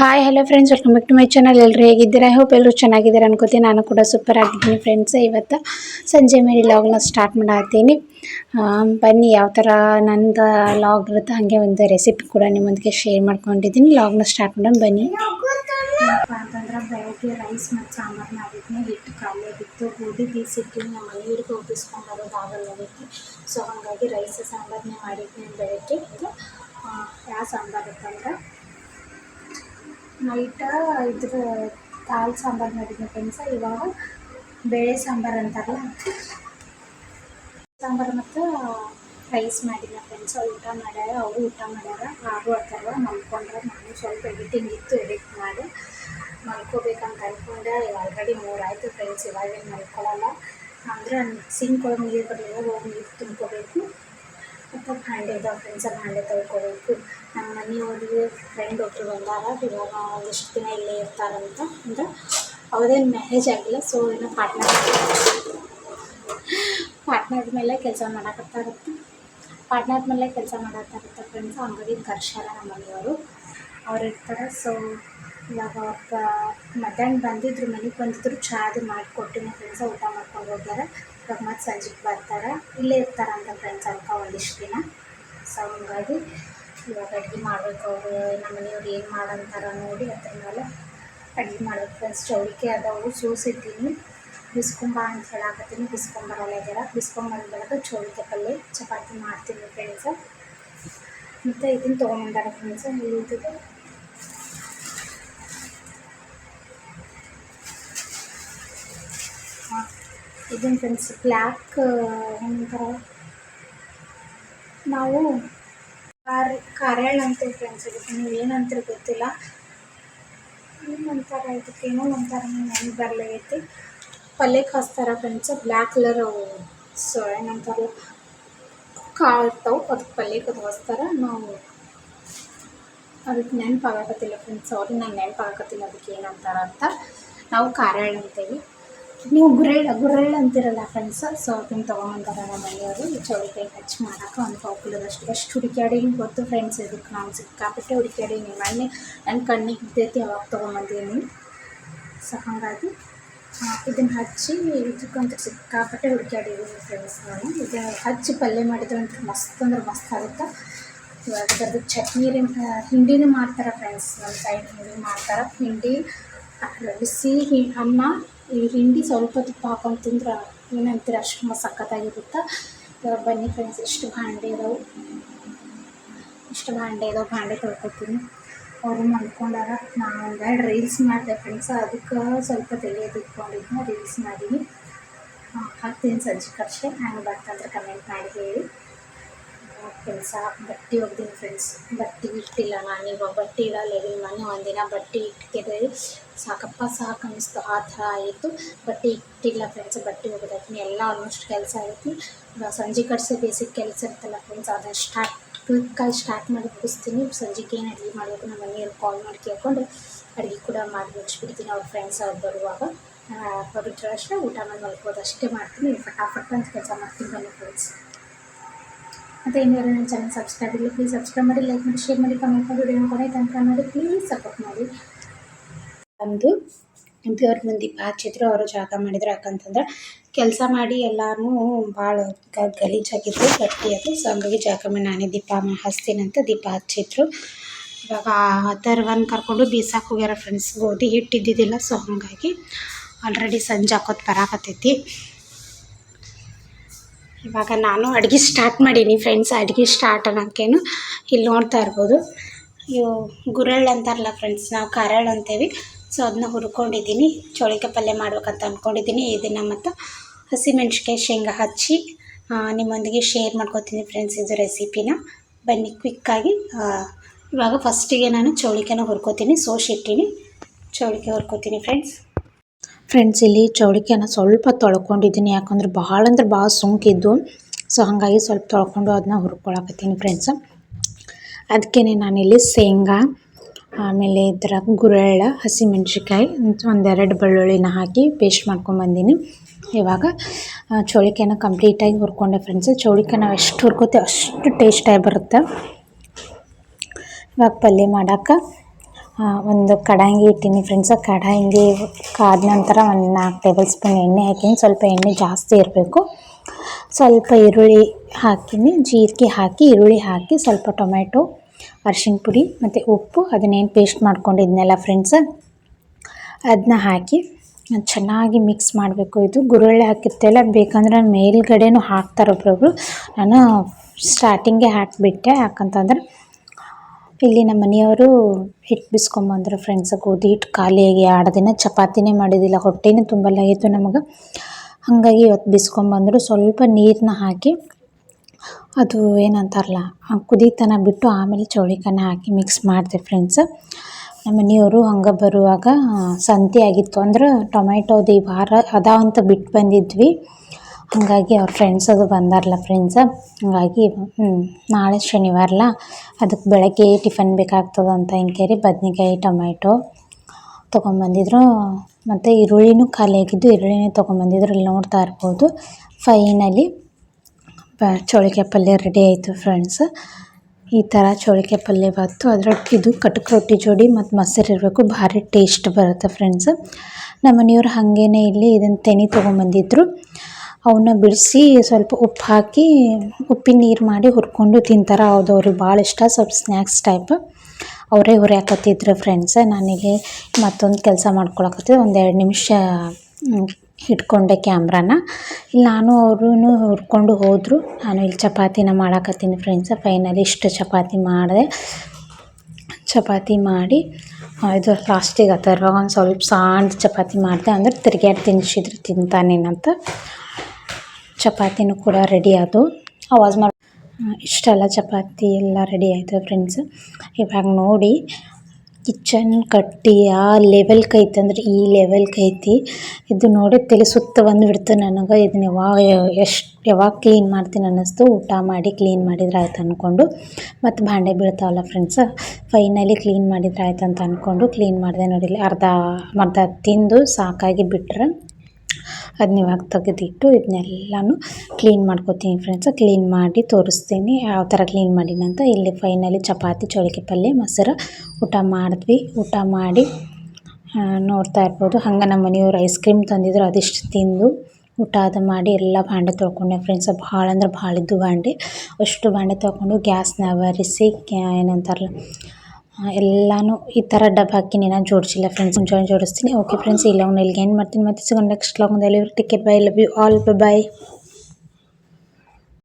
Hi hello friends welcome back to my channel ಎಲ್ಲರೂ ಹೇಗಿದ್ದೀರಾ? I hope ಎಲ್ಲರೂ ಚೆನ್ನಾಗಿದ್ದಾರೆ ಅನ್ಕೋತೀನಿ. ನಾನು ಕೂಡ ಸೂಪರ್ ಆಗಿದ್ದೀನಿ ಫ್ರೆಂಡ್ಸ್ ಇವತ್ತು ಸಂಜೆ ಮೇಲೆ ಲಾಗ್ನ ಸ್ಟಾರ್ಟ್ ಮಾಡತ್ತೀನಿ ಬನ್ನಿ, ಯಾವ ಥರ ನಂದು ಲಾಗ್ ಇರುತ್ತೆ ಹಾಗೆ ಒಂದು ರೆಸಿಪಿ ಕೂಡ ನಿಮ್ಮೊಂದಿಗೆ ಶೇರ್ ಮಾಡ್ಕೊಂಡಿದ್ದೀನಿ. ಲಾಗ್ನ ಸ್ಟಾರ್ಟ್ ಮಾಡೋಣ, ಬನ್ನಿ. ಏನಪ್ಪ ಅಂತಂದ್ರೆ ಬೆಳಗ್ಗೆ ರೈಸ್ ಮತ್ತು ಸಾಂಬಾರು ಮಾಡಿದ್ನಿ. ಹಿಟ್ಟು ಖಾಲಿ ಬಿತ್ತು ಗೋಧಿ ಬೀಸಿಟ್ಟು ನಮ್ಮ ಮನೆಯವ್ರಿಗೆ ಒಪ್ಪಿಸ್ಕೊಂಡು ಬರೋದು ಅದಕ್ಕೆ. ಸೊ ಹಾಗಾಗಿ ರೈಸ್ ಸಾಂಬಾರನ್ನೇ ಮಾಡಿದ್ನಿ ಬೆಳಗ್ಗೆ. ಇದು ಯಾವ ಸಾಂಬಾರು ಅಂತಂದ್ರೆ ನೈಟ ಇದ್ರ ಕಾಲು ಸಾಂಬಾರು ಮಾಡಿದ್ನ ಫ್ರೆಂಡ್ಸ ಇವಾಗ ಬೇಳೆ ಸಾಂಬಾರು ಅಂತಾರಲ್ಲ ಸಾಂಬಾರು ಮತ್ತು ರೈಸ್ ಮಾಡಿದ್ನ ಫ್ರೆಂಡ್ಸ್ ಊಟ ಮಾಡ್ಯಾರ, ಅವರು ಊಟ ಮಾಡ್ಯಾರ, ಹಾಗೂ ಹತ್ತಾರ ಮಲ್ಕೊಂಡ್ರೆ ನಾನು ಸ್ವಲ್ಪ ಎಡಿಟಿಂಗ್ ಇತ್ತು ಎಡಿಟ್ ಮಾಡಿ, ಮಲ್ಕೋಬೇಕಂತ ಅಂದ್ಕೊಂಡೆ ಆಲ್ರೆಡಿ ಮೂರಾಯಿತು ಫ್ರೆಂಡ್ಸ್ ಫ್ರೆಂಡ್ಸ್ ಇವಾಗೇನು ಮಲ್ಕೊಳ್ಳಲ್ಲ ಅಂದ್ರೆ ಸಿಂಕ್ ಒಳಗೆ ನೀರು ಬರಲಿಲ್ಲ ಹೋಗಿ ನೀರು ತುಂಬ್ಕೋಬೇಕು. ಮತ್ತು ಭಾಂಡೆ ಇದಾವೆ ಫ್ರೆಂಡ್ಸ್ ಭಾಂಡೆ ತೊಳ್ಕೊಬೇಕು ನಮ್ಮ ಮನೆಯವ್ರಿಗೆ ಫ್ರೆಂಡ್ ಒಬ್ಬರು ಬಂದಾರ. ಇವಾಗ ಒಂದಿಷ್ಟು ದಿನ ಇಲ್ಲೇ ಇರ್ತಾರಂತ ಅಂದ್ರೆ ಅವ್ರದ್ದೇನು ಮ್ಯಾರೇಜ್ ಆಗಿಲ್ಲ. ಸೊ ಏನೋ ಪಾರ್ಟ್ನರ್ ಪಾರ್ಟ್ನರ್ ಮೇಲೆ ಕೆಲಸ ಮಾಡಕತ್ತಾರತ್ತೆ ಪಾರ್ಟ್ನರ್ ಮೇಲೆ ಕೆಲಸ ಮಾಡತ್ತಾರತ್ತೆ ಫ್ರೆಂಡ್ಸ್ ಹಂಗಾಗಿ ಕರ್ಸ್ಯಾರ ನಮ್ಮ ಮನೆಯವರು. ಅವ್ರು ಇರ್ತಾರೆ. ಸೊ ಇವಾಗ ಅವ್ರ ಮಧ್ಯಾಹ್ನ ಬಂದಿದ್ರು, ಮನೆಗೆ ಬಂದಿದ್ರು, ಚಾ ಅದು ಮಾಡಿಕೊಟ್ಟಿನಿ ಫ್ರೆಂಡ್ಸ ಊಟ ಮಾಡ್ಕೊಂಡು ಹೋಗ್ಯಾರ. ಮತ್ತೆ ಸಂಜೆಗೆ ಬರ್ತಾರೆ. ಇಲ್ಲೇ ಇರ್ತಾರೆ ಅಂತ ಫ್ರೆಂಡ್ಸ್ ಅನ್ಕ ಒಂದಿಷ್ಟು ದಿನ. ಸೊ ಹಂಗಾಗಿ ಇವಾಗ ಅಡುಗೆ ಮಾಡಬೇಕು ಅವರು, ನಮ್ಮ ಮನೆಯವ್ರು ಏನು ಮಾಡಂತಾರ ನೋಡಿ ಅದ್ರ ಮೇಲೆ ಅಡುಗೆ ಮಾಡ್ಬೇಕು ಫ್ರೆಂಡ್ಸ್ ಚೌಳಿಕೆ ಅದಾವು ಸೂಸಿದ್ದೀನಿ ಬಿಸ್ಕೊಂಬ ಅಂತ ಹೇಳಾಕತ್ತೀನಿ. ಬಿಸ್ಕೊಂಬರಲ್ಲ ಆಗ್ಯಾರ ಬಿಸ್ಕೊಂಬಂದ ಚೌಳಿಕೆ ಪಲ್ಯ ಚಪಾತಿ ಮಾಡ್ತೀನಿ ಫ್ರೆಂಡ್ಸ ಮತ್ತು ಇದನ್ನು ತೊಗೊಂಬಂದಾರ ಫ್ರೆಂಡ್ಸ ಇದು ಇದನ್ನು ಫ್ರೆಂಡ್ಸ್ ಬ್ಲ್ಯಾಕ್ ಒಂಥರ ನಾವು ಕಾರ್ ಕಾರ್ಯಾಳ ಅಂತೀವಿ ಫ್ರೆಂಡ್ಸ್ ಇದಕ್ಕೆ. ನೀವು ಏನಂತೀರಿ ಗೊತ್ತಿಲ್ಲ. ಏನಂತಾರ ಇದಕ್ಕೆ? ಏನೋ ಒಂಥರ ನೆನಪು ಬರಲಾಗೈತಿ ಪಲ್ಯಕ್ಕೆ ಹಚ್ತಾರ ಫ್ರೆಂಡ್ಸ್ ಬ್ಲ್ಯಾಕ್ ಕಲರ್ ಸೊ ಏನಂತಾರಲ್ಲ ಕಾಳು ಇರ್ತಾವೆ ಅದಕ್ಕೆ ಪಲ್ಯಕ್ಕೆ ಅದು ನಾವು ಅದಕ್ಕೆ ನೆನಪಾಗಕತ್ತಿಲ್ಲ ಫ್ರೆಂಡ್ಸ್ ಅವ್ರಿಗೆ ನಾನು ನೆನಪಾಗಕತ್ತಿಲ್ಲ ಅದಕ್ಕೆ ಏನಂತಾರ ಅಂತ. ನಾವು ಕಾರ್ಯಾಳ ಅಂತೀವಿ. ನೀವು ಗುರೆಳ್ಳ ಗುರೆಳ್ಳ ಅಂತಿರಲ್ಲ ಫ್ರೆಂಡ್ಸ್ ಸೊ ಅದನ್ನು ತೊಗೊಂಬಂದಾರ ಮನೆಯವರು ಈ ಚೌಳಿಕಾಯಿ ಹಚ್ಚಿ ಮಾಡೋಕೆ ಒಂದು ಪಾಪುಲದಷ್ಟು ಎಷ್ಟು ಹುಡುಕ್ಯಾಡೀನಿ ಗೊತ್ತು ಫ್ರೆಂಡ್ಸ್ ಇದಕ್ಕೆ ನಾನು ಸಿಕ್ಕಾಪಟ್ಟೆ ಹುಡುಕ್ಯಾಡೀನಿ ಮೊನ್ನೆ ನನ್ನ ಕಣ್ಣಿಗೆ ಬಿದ್ದೈತಿ ಅವಾಗ ತೊಗೊಂಬಂದೀನಿ ಸೊ ಹಾಗಾಗಿ ಇದನ್ನು ಹಚ್ಚಿ ಇದಕ್ಕಂತೂ ಸಿಕ್ಕಾಪಟ್ಟೆ ಹುಡುಕ್ಯಾಡಿದ್ದೀನಿ ಫ್ರೆಂಡ್ಸ್ ನಾನು ಇದು ಹಚ್ಚಿ ಪಲ್ಯ ಮಾಡಿದ್ರೆ ಅಂತೂ ಮಸ್ತ್, ಅಂದ್ರೆ ಮಸ್ತ್ ಆಗುತ್ತೆ. ಇವಾಗ ಅದ್ರದ್ದು ಚಟ್ನಿ ಹಿಂಡಿನೂ ಮಾಡ್ತಾರೆ ಫ್ರೆಂಡ್ಸ್ ನಮ್ಮ ಸೈಡ್ ಹಿಂಡಿ ಮಾಡ್ತಾರೆ. ಹಿಂಡಿ ಬಿಸಿ ಹಿ ಅನ್ನ ಈ ಹಿಂಡಿ ಸ್ವಲ್ಪ ತುಪ್ಪ ಹಾಕೊಂಡು ತಿಂದ್ರೆ ಏನಂತೀರ ಅಷ್ಟು ಸಖತ್ತಾಗಿರುತ್ತೆ. ಬನ್ನಿ ಫ್ರೆಂಡ್ಸ್ ಇಷ್ಟು ಭಾಂಡೆ ಇದಾವೆ. ಇಷ್ಟು ಭಾಂಡೆ ಇದಾವೆ, ಭಾಂಡೆ ತೊಳ್ಕೊತೀನಿ. ಅವರು ಮಲ್ಕೊಂಡಾರ, ನಾನು ಒಂದೆರಡು ರೀಲ್ಸ್ ಮಾಡಿದೆ ಫ್ರೆಂಡ್ಸ್ ಅದಕ್ಕೆ ಸ್ವಲ್ಪ ತೆಗೆಯೋದು ಇಟ್ಕೊಂಡಿದ್ದೆ ರೀಲ್ಸ್ ಮಾಡೀನಿ. ಹಾಕ್ತೀನಿ ಸಂಜೆ ಕರ್ಷೆ ಹ್ಯಾಂಗೆ ಬರ್ತಂದ್ರೆ ಕಮೆಂಟ್ ಮಾಡಿ ಹೇಳಿ. ಕೆಲಸ, ಬಟ್ಟೆ ಒಗ್ದೀನಿ ಫ್ರೆಂಡ್ಸ್ ಬಟ್ಟೆ ಇಟ್ಟಿಲ್ಲ ನಾನು ಇವಾಗ. ಬಟ್ಟೆ ಇಡಲ್ಲ ಮನೆ ಒಂದಿನ ಬಟ್ಟೆ ಇಟ್ಟಿದ್ರೆ ಸಾಕಪ್ಪ, ಸಾಕು ಅನ್ನಿಸ್ತು. ಆ ಥರ ಆಯಿತು. ಬಟ್ಟೆ ಇಟ್ಟಿಲ್ಲ ಫ್ರೆಂಡ್ಸ್ ಬಟ್ಟೆ ಒಗ್ದಾಕಿನಿ ಎಲ್ಲ ಆಲ್ಮೋಸ್ಟ್ ಕೆಲಸ ಆಯಿತು. ಸಂಜೆ ಕಡಿಸಿ ಬೇಸಿಗೆ ಕೆಲಸ ಇರ್ತಲ್ಲ ಫ್ರೆಂಡ್ಸ್ ಅದನ್ನು ಸ್ಟಾರ್ಟ್ ಕ್ವಿಕ್ಕಾಗಿ ಸ್ಟಾರ್ಟ್ ಮಾಡಿ ಮುಗಿಸ್ತೀನಿ. ಸಂಜೆಗೆ ಏನು ಅಡುಗೆ ಮಾಡಬೇಕು ನಮ್ಮ ಮನೆಯವ್ರು ಕಾಲ್ ಮಾಡಿ ಕೇಳ್ಕೊಂಡು ಅಡುಗೆ ಕೂಡ ಮಾಡಿ ಮುಗಿಸ್ಬಿಡ್ತೀನಿ ಅವ್ರ ಫ್ರೆಂಡ್ಸ್ ಅವ್ರು ಬರುವಾಗ. ಹೊರಟ್ರೆ ಅಷ್ಟೇ ಊಟ ಮಾಡಿ ಮಲ್ಕೋದು ಅಷ್ಟೇ ಮಾಡ್ತೀನಿ. ಫಟಾಫಟ್ ಅಂತ ಕೆಲಸ ಮಾಡ್ತೀನಿ ಬನ್ನಿ ಫ್ರೆಂಡ್ಸ್ ಮತ್ತು ಇನ್ನೂ ನನ್ನ ಚಾನಲ್ ಸಬ್ಸ್ಕ್ರೈಬ್ ಇಲ್ಲ ಪ್ಲೀಸ್ ಸಬ್ಸ್ಕ್ರೈಬ್ ಮಾಡಿ ಲೈಕ್ ಮಾಡಿ ಶೇರ್ ಮಾಡಿ ಕಮೆಂಟ್ ಮಾಡಿ ವಿಡಿಯೋ ಕೊನೆ ತನಕ ನೋಡಿ ಪ್ಲೀಸ್ ಸಪೋರ್ಟ್ ಮಾಡಿ. ಅಂದು ದೇವ್ರ ಮುಂದೆ ಹಚ್ಚಿದ್ರು ಅವರು ಜಾಗ ಮಾಡಿದ್ರು, ಯಾಕಂತಂದ್ರೆ ಕೆಲಸ ಮಾಡಿ ಎಲ್ಲನೂ ಭಾಳ ಗಲೀಜಾಗಿತ್ತು ಗಟ್ಟಿ ಅದು ಸೊ ಹಂಗಾಗಿ ಜಾಗ ಮಾಡಿ ನಾನೇ ದೀಪ ಹಚ್ತೀನಂತ ದೀಪ ಹಚ್ಚಿದ್ರು. ಇವಾಗ ಅಥರ್ವನ್ ಕರ್ಕೊಂಡು ಬೀಸಕ್ಕೆ ಹೋಗ್ಯಾರ ಫ್ರೆಂಡ್ಸ್ ಗೋಧಿ ಹಿಟ್ಟಿದ್ದಿದ್ದಿಲ್ಲ ಸೊ ಹಾಗಾಗಿ ಆಲ್ರೆಡಿ ಸಂಜೆ ಹಾಕೋದು ಬರಾಕತ್ತೈತಿ. ಇವಾಗ ನಾನು ಅಡುಗೆ ಸ್ಟಾರ್ಟ್ ಮಾಡೀನಿ ಫ್ರೆಂಡ್ಸ್ ಅಡುಗೆ ಸ್ಟಾರ್ಟ್ ಅನ್ನೋಕ್ಕೇನು ಇಲ್ಲಿ ನೋಡ್ತಾ ಇರ್ಬೋದು. ಇವು ಗುರೆಳ್ಳು ಅಂತಾರಲ್ಲ ಫ್ರೆಂಡ್ಸ್ ನಾವು ಕರಳು ಅಂತೇವಿ. ಸೊ ಅದನ್ನ ಹುರ್ಕೊಂಡಿದ್ದೀನಿ ಚೌಳಿಕಾಯಿ ಪಲ್ಯ ಮಾಡ್ಬೇಕಂತ ಅಂದ್ಕೊಂಡಿದ್ದೀನಿ ಇದನ್ನು ಮತ್ತು ಹಸಿಮೆಣ್ಸಿಕಾಯಿ ಶೇಂಗಾ ಹಚ್ಚಿ ನಿಮ್ಮೊಂದಿಗೆ ಶೇರ್ ಮಾಡ್ಕೊತೀನಿ ಫ್ರೆಂಡ್ಸ್ ಇದು ರೆಸಿಪಿನ ಬನ್ನಿ ಕ್ವಿಕ್ಕಾಗಿ ಇವಾಗ ಫಸ್ಟಿಗೆ ನಾನು ಚೌಳಿಕಾಯಿನ ಹುರ್ಕೋತೀನಿ. ಸೋಸಿಟ್ಟಿನಿ ಚೌಳಿಕೆ ಹುರ್ಕೋತೀನಿ ಫ್ರೆಂಡ್ಸ್ ಫ್ರೆಂಡ್ಸ್ ಇಲ್ಲಿ ಚೌಳಿಕಾಯಿನ ಸ್ವಲ್ಪ ತೊಳ್ಕೊಂಡಿದ್ದೀನಿ. ಯಾಕಂದ್ರೆ ಭಾಳ ಅಂದ್ರೆ ಭಾಳ ಸುಂಕಿದ್ದು. ಸೊ ಹಾಗಾಗಿ ಸ್ವಲ್ಪ ತೊಳ್ಕೊಂಡು ಅದನ್ನ ಹುರ್ಕೊಳಕತ್ತೀನಿ ಫ್ರೆಂಡ್ಸ್ ಅದಕ್ಕೇ ನಾನಿಲ್ಲಿ ಶೇಂಗಾ ಆಮೇಲೆ ಇದರ ಗುರೆಳ್ಳ ಹಸಿಮೆಣ್ಸಿಕಾಯಿ ಒಂದೆರಡು ಬೆಳ್ಳುಳ್ಳಿನ ಹಾಕಿ ಪೇಸ್ಟ್ ಮಾಡ್ಕೊಂಬಂದಿನಿ ಇವಾಗ ಚೌಳಿಕಾಯಿನ ಕಂಪ್ಲೀಟಾಗಿ ಹುರ್ಕೊಂಡೆ ಫ್ರೆಂಡ್ಸ್ ಚೌಳಿಕಾಯಿ ನಾವು ಎಷ್ಟು ಹುರ್ಕೋತೀವಿ ಅಷ್ಟು ಟೇಸ್ಟಾಗಿ ಬರುತ್ತೆ. ಇವಾಗ ಪಲ್ಯ ಮಾಡೋಕೆ ಆ, ಒಂದು ಕಡಾಯಿ ಇಟ್ಟೀನಿ ಫ್ರೆಂಡ್ಸ್ ಕಡಾಯಿಗೆ ಕಾದ ನಂತರ ಒಂದು ನಾಲ್ಕು ಟೇಬಲ್ ಸ್ಪೂನ್ ಎಣ್ಣೆ ಹಾಕಿನಿ. ಸ್ವಲ್ಪ ಎಣ್ಣೆ ಜಾಸ್ತಿ ಇರಬೇಕು. ಸ್ವಲ್ಪ ಈರುಳ್ಳಿ ಹಾಕಿನಿ. ಜೀರಿಗೆ ಹಾಕಿ, ಈರುಳ್ಳಿ ಹಾಕಿ, ಸ್ವಲ್ಪ ಟೊಮೆಟೊ ಅರಿಶಿಣ ಪುಡಿ ಮತ್ತು ಉಪ್ಪು. ಅದನ್ನೇನು ಪೇಸ್ಟ್ ಮಾಡ್ಕೊಂಡಿದ್ನಲ್ಲ ಫ್ರೆಂಡ್ಸ್ ಅದನ್ನ ಹಾಕಿ ಚೆನ್ನಾಗಿ ಮಿಕ್ಸ್ ಮಾಡಬೇಕು. ಇದು ಗುರುಳ್ಳಿ ಹಾಕಿರ್ತೆಲ್ಲ ಬೇಕಂದ್ರೆ ಮೇಲ್ಗಡೆನೂ ಹಾಕ್ತಾರೆ ಒಬ್ರೊಬ್ರು. ನಾನು ಸ್ಟಾರ್ಟಿಂಗೇ ಹಾಕಿಬಿಟ್ಟೆ. ಯಾಕಂತಂದ್ರೆ ಇಲ್ಲಿ ನಮ್ಮ ಮನೆಯವರು ಹಿಟ್ಟು ಬಿಸ್ಕೊಂಬಂದ್ರು ಫ್ರೆಂಡ್ಸ್ ಗೋಧಿ ಹಿಟ್ಟು ಖಾಲಿಯಾಗಿ ಎರಡು ದಿನ ಚಪಾತಿನೇ ಮಾಡಿದ್ದಿಲ್ಲ. ಹೊಟ್ಟೆನೇ ತುಂಬಲಾಗಿತ್ತು ನಮಗೆ. ಹಾಗಾಗಿ ಇವತ್ತು ಬಿಸ್ಕೊಂಬಂದರು ಸ್ವಲ್ಪ ನೀರನ್ನ ಹಾಕಿ ಅದು ಏನಂತಾರಲ್ಲ ಕುದೀತನ ಬಿಟ್ಟು ಆಮೇಲೆ ಚೌಳಿಕಾನ ಹಾಕಿ ಮಿಕ್ಸ್ ಮಾಡಿದೆ ಫ್ರೆಂಡ್ಸ್ ನಮ್ಮ ಮನೆಯವರು ಹಂಗೆ ಬರುವಾಗ ಸಂತೆ ಆಗಿತ್ತು. ಅಂದ್ರೆ ಟೊಮೆಟೋದು ಈ ವಾರ ಅದ ಅಂತ ಬಿಟ್ಟು ಬಂದಿದ್ವಿ. ಹಾಗಾಗಿ ಅವ್ರ ಫ್ರೆಂಡ್ಸ್ ಅದು ಬಂದಾರಲ್ಲ ಫ್ರೆಂಡ್ಸ್ ಹಾಗಾಗಿ ನಾಳೆ ಶನಿವಾರಲ್ಲ ಅದಕ್ಕೆ ಬೆಳಗ್ಗೆ ಟಿಫನ್ ಬೇಕಾಗ್ತದೆ ಅಂತ ಹಿಂಗೇರಿ ಬದ್ನೆಕಾಯಿ ಟೊಮೆಟೊ ತೊಗೊಂಬಂದಿದ್ರು. ಮತ್ತು ಈರುಳ್ಳಿನೂ ಖಾಲಿಯಾಗಿದ್ದು ಈರುಳ್ಳಿನೇ ತೊಗೊಂಬಂದಿದ್ರು. ಇಲ್ಲಿ ನೋಡ್ತಾ ಇರ್ಬೋದು. ಫೈನಲಿ ಚೋಳಿಕೆ ಪಲ್ಯ ರೆಡಿ ಆಯಿತು ಫ್ರೆಂಡ್ಸ್ ಈ ಥರ ಚೋಳಿಕೆ ಪಲ್ಯ ಬಂತು. ಅದ್ರ ಇದು ಕಟಕ್ ರೊಟ್ಟಿ ಜೋಡಿ ಮತ್ತು ಮೊಸರು ಇರಬೇಕು. ಭಾರಿ ಟೇಸ್ಟ್ ಬರುತ್ತೆ ಫ್ರೆಂಡ್ಸ್ ನಮ್ಮ ಮನೆಯವ್ರು ಹಾಗೇನೆ ಇಲ್ಲಿ ಇದನ್ನು ತೆನಿ ತೊಗೊಂಬಂದಿದ್ರು. ಅವನ್ನ ಬಿಡಿಸಿ ಸ್ವಲ್ಪ ಉಪ್ಪು ಹಾಕಿ, ಉಪ್ಪಿನ ನೀರು ಮಾಡಿ ಹುರ್ಕೊಂಡು ತಿಂತಾರೆ. ಹೌದು, ಅವ್ರಿಗೆ ಭಾಳ ಇಷ್ಟ ಸ್ವಲ್ಪ ಸ್ನ್ಯಾಕ್ಸ್ ಟೈಪ್ ಅವರೇ ಹುರಿಯಾಕತ್ತಿದ್ರು ಫ್ರೆಂಡ್ಸ್ ನಾನಿಲ್ಲಿ ಮತ್ತೊಂದು ಕೆಲಸ ಮಾಡ್ಕೊಳಕತ್ತಿದ್ದೆ ಎರಡು ನಿಮಿಷ ಇಟ್ಕೊಂಡೆ ಕ್ಯಾಮ್ರಾನ. ಇಲ್ಲಿ ನಾನು ಅವ್ರೂ ಹುರ್ಕೊಂಡು ಹೋದರು. ನಾನು ಇಲ್ಲಿ ಚಪಾತಿನ ಮಾಡಾಕತ್ತೀನಿ ಫ್ರೆಂಡ್ಸ್ ಫೈನಲಿ ಇಷ್ಟು ಚಪಾತಿ ಮಾಡಿದೆ. ಚಪಾತಿ ಮಾಡಿ ಇದು ಲಾಸ್ಟಿಗೆ ಆ ಥರ ಒಂದು ಸ್ವಲ್ಪ ಸಾಂಡ್ ಚಪಾತಿ ಮಾಡಿದೆ. ಅಂದ್ರೆ ತಿರ್ಗ್ಯಾಡಿ ತಿನ್ಸಿದ್ರು ತಿಂತಾನೇನಂತ. ಚಪಾತಿನೂ ಕೂಡ ರೆಡಿ ಆದವು ಆವಾಜ್ ಮಾಡಿ ಇಷ್ಟೆಲ್ಲ ಚಪಾತಿ ಎಲ್ಲ ರೆಡಿ ಆಯಿತು ಫ್ರೆಂಡ್ಸ್ ಇವಾಗ ನೋಡಿ ಕಿಚನ್ ಕಟ್ಟಿ, ಆ ಲೆವೆಲ್ಗೆ ಐತೆ ಈ ಲೆವೆಲ್ಗೆ ಐತಿ. ಇದು ನೋಡಿ ತಲೆ ಸುತ್ತ ಬಂದುಬಿಡ್ತು ನನಗೆ. ಇದನ್ನ ಯಾವಾಗ ಎಷ್ಟು ಯಾವಾಗ ಕ್ಲೀನ್ ಮಾಡ್ತೀನಿ ಅನ್ನಿಸ್ತು. ಊಟ ಮಾಡಿ ಕ್ಲೀನ್ ಮಾಡಿದ್ರೆ ಆಯ್ತು ಅಂದ್ಕೊಂಡು ಮತ್ತು ಭಾಂಡೆ ಬೀಳ್ತಾವಲ್ಲ ಫ್ರೆಂಡ್ಸ್ ಫೈನಲಿ ಕ್ಲೀನ್ ಮಾಡಿದ್ರೆ ಆಯ್ತು ಅಂತ ಅಂದ್ಕೊಂಡು ಕ್ಲೀನ್ ಮಾಡಿದೆ ನೋಡಿಲ್ಲ. ಅರ್ಧ ಅರ್ಧ ತಿಂದು ಸಾಕಾಗಿ ಬಿಟ್ರೆ ಅದನ್ನ ಇವಾಗ ತೆಗೆದಿಟ್ಟು ಇದನ್ನೆಲ್ಲಾನು ಕ್ಲೀನ್ ಮಾಡ್ಕೊತೀನಿ ಫ್ರೆಂಡ್ಸ್ ಕ್ಲೀನ್ ಮಾಡಿ ತೋರಿಸ್ತೀನಿ. ಯಾವ ಥರ ಕ್ಲೀನ್ ಮಾಡೀನಂತ ಇಲ್ಲಿ ಫೈನಲಿ ಚಪಾತಿ ಚೌಳಿಕೆ ಪಲ್ಯ, ಮೊಸರು ಊಟ ಮಾಡಿದ್ವಿ. ಊಟ ಮಾಡಿ ನೋಡ್ತಾ ಇರ್ಬೋದು. ಹಂಗೆ ನಮ್ಮ ಮನೆಯವ್ರು ಐಸ್ ಕ್ರೀಮ್ ತಂದಿದ್ರು, ಅದಿಷ್ಟು ತಿಂದು ಊಟ ಅದು ಮಾಡಿ ಎಲ್ಲ ಬಾಂಡೆ ತೊಳ್ಕೊಂಡೆ ಫ್ರೆಂಡ್ಸ್ ಭಾಳ ಅಂದ್ರೆ ಭಾಳ ಇದ್ದು ಭಾಂಡೆ. ಅಷ್ಟು ಬಾಂಡೆ ತೊಗೊಂಡು ಗ್ಯಾಸ್ನ ಬರಿಸಿ ಏನಂತಾರಲ್ಲ ಎಲ್ಲನೂ ಈ ತರ ಡಬ್ಬ ಹಾಕಿ ನಾನು ಜೋಡಿಸಿಲ್ಲ ಫ್ರೆಂಡ್ಸ್ ಜೋಡಿಸ್ತೀನಿ. ಓಕೆ ಫ್ರೆಂಡ್ಸ್ ಇಲ್ಲ, ಅವ್ನು ಇಲ್ಲಿಗೆ ಏನು ಮಾಡ್ತೀನಿ ಮತ್ತೆ ಸಿಗೋಣ. Next ಲಾಗ್ನಲ್ಲಿ ticket bye love you all bye